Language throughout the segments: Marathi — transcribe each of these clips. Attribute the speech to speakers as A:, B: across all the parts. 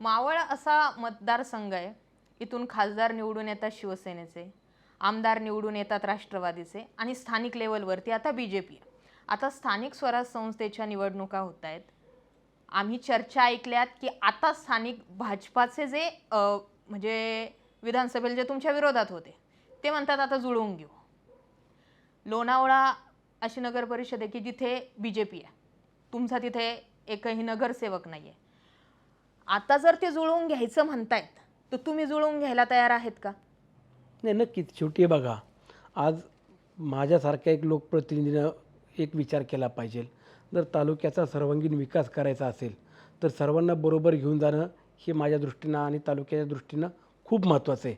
A: मावळ असा मतदारसंघ आहे. इथून खासदार निवडून येतात शिवसेनेचे आमदार निवडून येतात राष्ट्रवादीचे आणि स्थानिक लेवलवरती आता बी जे पी आता स्थानिक स्वराज संस्थेच्या निवडणुका होत आहेत. आम्ही चर्चा ऐकल्यात की आता स्थानिक भाजपाचे जे म्हणजे विधानसभेला जे तुमच्या विरोधात होते ते म्हणतात आता जुळवून घेऊ. लोणावळा अशी नगर परिषद आहे की जिथे बी जे पी आहे. तुमचा तिथे एकही नगरसेवक नाही आहे आता जर ते जुळवून घ्यायचं म्हणतायत तर तुम्ही जुळवून घ्यायला तयार आहेत का?
B: नाही नक्कीच. शेवटी बघा आज माझ्यासारख्या एक लोकप्रतिनिधीनं एक विचार केला पाहिजे. जर तालुक्याचा सर्वांगीण विकास करायचा असेल तर सर्वांना बरोबर घेऊन जाणं हे माझ्या दृष्टीनं आणि तालुक्याच्या दृष्टीनं खूप महत्त्वाचं आहे.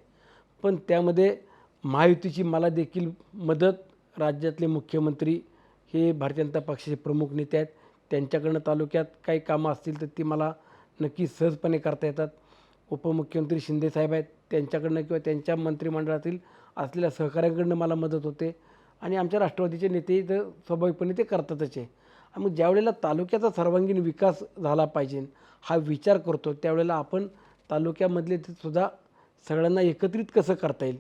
B: पण त्यामध्ये महायुतीची मला देखील मदत राज्यातले मुख्यमंत्री हे भारतीय जनता पक्षाचे प्रमुख नेते आहेत त्यांच्याकडनं तालुक्यात काही कामं असतील तर ती मला नक्की सहजपणे करता येतात. उपमुख्यमंत्री शिंदेसाहेब आहेत. त्यांच्याकडनं किंवा त्यांच्या मंत्रिमंडळातील असलेल्या सहकाऱ्यांकडनं मला मदत होते. आणि आमच्या राष्ट्रवादीचे नेते तर स्वाभाविकपणे ते करतातच आहे. आणि मग ज्यावेळेला तालुक्याचा सर्वांगीण विकास झाला पाहिजे हा विचार करतो त्यावेळेला आपण तालुक्यामधले ते सुद्धा सगळ्यांना एकत्रित कसं करता येईल?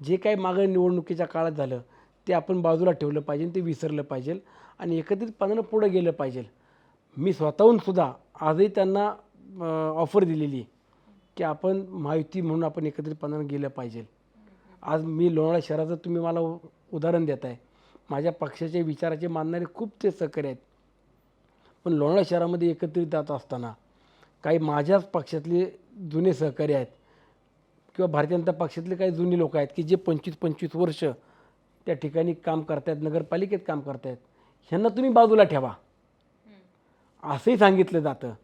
B: जे काही मागं निवडणुकीच्या काळात झालं ते आपण बाजूला ठेवलं पाहिजे ते विसरलं पाहिजे. आणि एकत्रितपणानं पुढं गेलं पाहिजे. मी स्वतःहून सुद्धा आजही त्यांना ऑफर दिलेली आहे की आपण माहिती म्हणून आपण एकत्रितपणानं गेलं पाहिजे. आज मी लोणावळा शहराचं तुम्ही मला उ- उदाहरण देत आहे माझ्या पक्षाचे विचाराचे मानणारे खूप ते सहकारी आहेत. पण लोणावळा शहरामध्ये एकत्रित जात असताना काही माझ्याच पक्षातले जुने सहकारी आहेत किंवा भारतीय जनता पक्षातले काही जुनी लोक आहेत की जे पंचवीस पंचवीस वर्ष त्या ठिकाणी काम करतायत नगरपालिकेत काम करतायत. ह्यांना तुम्ही बाजूला ठेवा. असंही सांगितलं जातं.